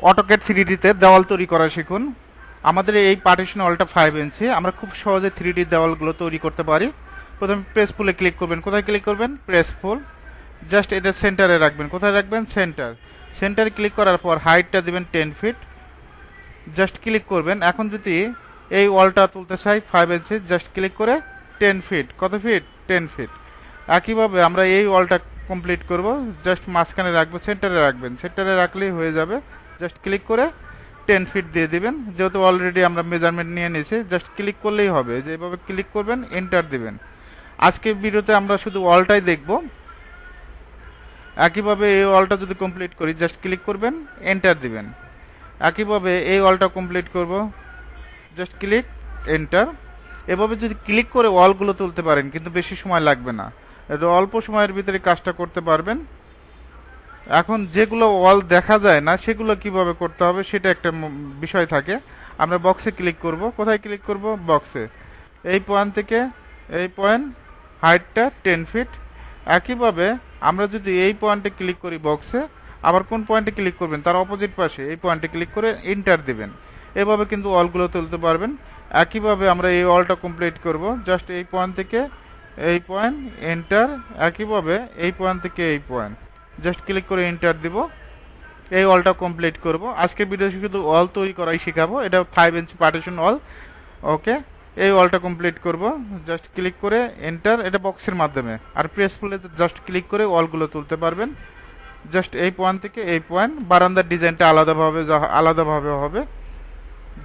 অটোকেট থ্রিডিতে দেওয়াল তৈরি করা শিখুন। আমাদের এই পার্টিশন ওয়ালটা ফাইভ ইঞ্চি আমরা খুব সহজে থ্রি ডি দেওয়ালগুলো তৈরি করতে পারি। প্রথমে প্রেস ফুলে ক্লিক করবেন। কোথায় ক্লিক করবেন? প্রেস ফুল জাস্ট এটা সেন্টারে রাখবেন। কোথায় রাখবেন? সেন্টার সেন্টারে ক্লিক করার পর হাইটটা দিবেন টেন ফিট জাস্ট ক্লিক করবেন। এখন যদি এই ওয়ালটা তুলতে চাই ফাইভ ইঞ্চি জাস্ট ক্লিক করে টেন ফিট কত ফিট টেন ফিট একইভাবে আমরা এই ওয়ালটা কমপ্লিট করব। জাস্ট মাঝখানে রাখব সেন্টারে রাখবেন। সেন্টারে রাখলেই হয়ে যাবে। জাস্ট ক্লিক করে টেন ফিট দিয়ে দিবেন। যেহেতু অলরেডি আমরা মেজারমেন্ট নিয়ে নিয়েছি জাস্ট ক্লিক করলেই হবে। যে এভাবে ক্লিক করবেন এন্টার দিবেন। আজকে ভিডিওতে আমরা শুধু ওয়ালটাই দেখব। একইভাবে এই ওয়ালটা যদি কমপ্লিট করি জাস্ট ক্লিক করবেন এন্টার দিবেন। একইভাবে এই ওয়ালটা কমপ্লিট করব। জাস্ট ক্লিক এন্টার এভাবে যদি ক্লিক করে ওয়ালগুলো তুলতে পারেন, কিন্তু বেশি সময় লাগবে না। অল্প সময়ের ভিতরে কাজটা করতে পারবেন। এখন যেগুলো ওয়াল দেখা যায় না, সেগুলো কীভাবে করতে হবে সেটা একটা বিষয় থাকে। আমরা বক্সে ক্লিক করব। কোথায় ক্লিক করব? বক্সে এই পয়েন্ট থেকে এই পয়েন্ট হাইটটা টেন ফিট একইভাবে আমরা যদি এই পয়েন্টে ক্লিক করি বক্সে আবার কোন পয়েন্টে ক্লিক করবেন? তার অপোজিট পাশে। এই পয়েন্টে ক্লিক করে ইন্টার দেবেন। এভাবে কিন্তু ওয়ালগুলো তুলতে পারবেন। একইভাবে আমরা এই ওয়ালটা কমপ্লিট করব। জাস্ট এই পয়েন্ট থেকে এই পয়েন্ট এন্টার একইভাবে এই পয়েন্ট থেকে এই পয়েন্ট জাস্ট ক্লিক করে এন্টার দিব। এই ওয়ালটা কমপ্লিট করব। আজকের ভিডিও শুধু ওয়াল তৈরি করাই শেখাবো। এটা ফাইভ ইঞ্চি পার্টিশন ওয়াল ওকে এই ওয়ালটা কমপ্লিট করব। জাস্ট ক্লিক করে এন্টার এটা বক্সের মাধ্যমে। আর প্রেস ফুলে জাস্ট ক্লিক করে ওয়ালগুলো তুলতে পারবেন। জাস্ট এই পয়েন্ট থেকে এই পয়েন্ট বারান্দার ডিজাইনটা আলাদাভাবে আলাদাভাবে হবে।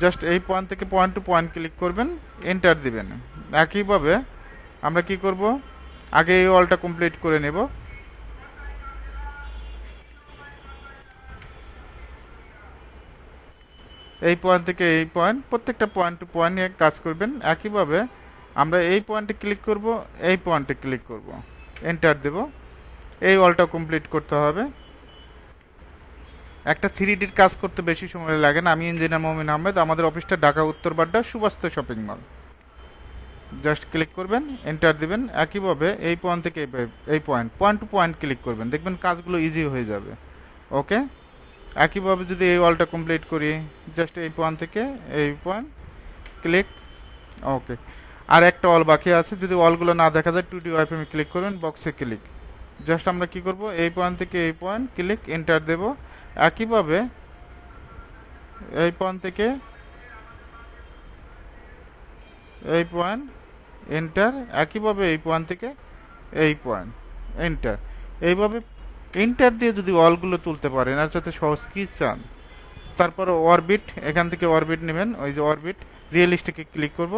জাস্ট এই পয়েন্ট থেকে পয়েন্ট টু পয়েন্ট ক্লিক করবেন। এন্টার দিবেন। একইভাবে আমরা কি করব? আগে এই ওয়ালটা কমপ্লিট করে নেব। এই পয়েন্ট থেকে এই পয়েন্ট প্রত্যেকটা পয়েন্ট টু পয়েন্ট নিয়ে কাজ করবেন। একইভাবে আমরা এই পয়েন্টে ক্লিক করব, এই পয়েন্টে ক্লিক করব। এন্টার দেব। এই অলটা কমপ্লিট করতে হবে। একটা থ্রি ডির কাজ করতে বেশি সময় লাগে না। আমি ইঞ্জিনিয়ার মমিন আহমেদ, আমাদের অফিসটা ঢাকা, উত্তর Badda, Subastu shopping mall just click করবেন এন্টার দিবেন। একইভাবে এই পয়েন্ট থেকে এই point point to point click করবেন। দেখবেন কাজগুলো ইজি হয়ে যাবে। ওকে একইভাবে যদি এই ওয়ালটা কমপ্লিট করি জাস্ট এই পয়েন্ট থেকে এই পয়েন্ট ক্লিক ওকে আর একটা ওয়াল বাকি আছে, যদি ওয়ালগুলো না দেখা যায় টু ডি ওয়াইফ ওয়াইফএমে ক্লিক করবেন বক্সে ক্লিক জাস্ট আমরা কি করব? এই পয়েন্ট থেকে এই পয়েন্ট ক্লিক এন্টার দেব। একইভাবে এই পয়েন্ট থেকে এই পয়েন্ট এন্টার একইভাবে এই পয়েন্ট থেকে এই পয়েন্ট এন্টার এইভাবে এন্টার দিয়ে যদি অলগুলো তুলতে পারেন, আর যাতে সহজ কী চান, তারপর অরবিট এখান থেকে অরবিট নেবেন, ওই যে অরবিট রিয়েলিস্টিকে ক্লিক করব।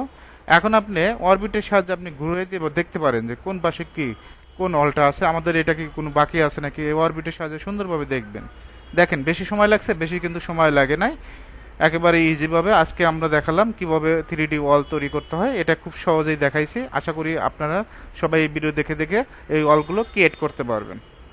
এখন আপনি অরবিটের সাহায্যে আপনি ঘুরে দিয়ে দেখতে পারেন যে কোন পাশে কী, কোন অলটা আছে, আমাদের এটা কি কোনো বাকি আছে নাকি, এই অরবিটের সাহায্যে সুন্দরভাবে দেখবেন। দেখেন, বেশি সময় লাগছে, বেশি কিন্তু সময় লাগে নাই। একেবারে ইজিভাবে আজকে আমরা দেখালাম কীভাবে থ্রি ডি ওয়াল তৈরি করতে হয়, এটা খুব সহজেই দেখাইছি। আশা করি আপনারা সবাই এই ভিডিও দেখে দেখে এই ওয়ালগুলো ক্রিয়েট করতে পারবেন।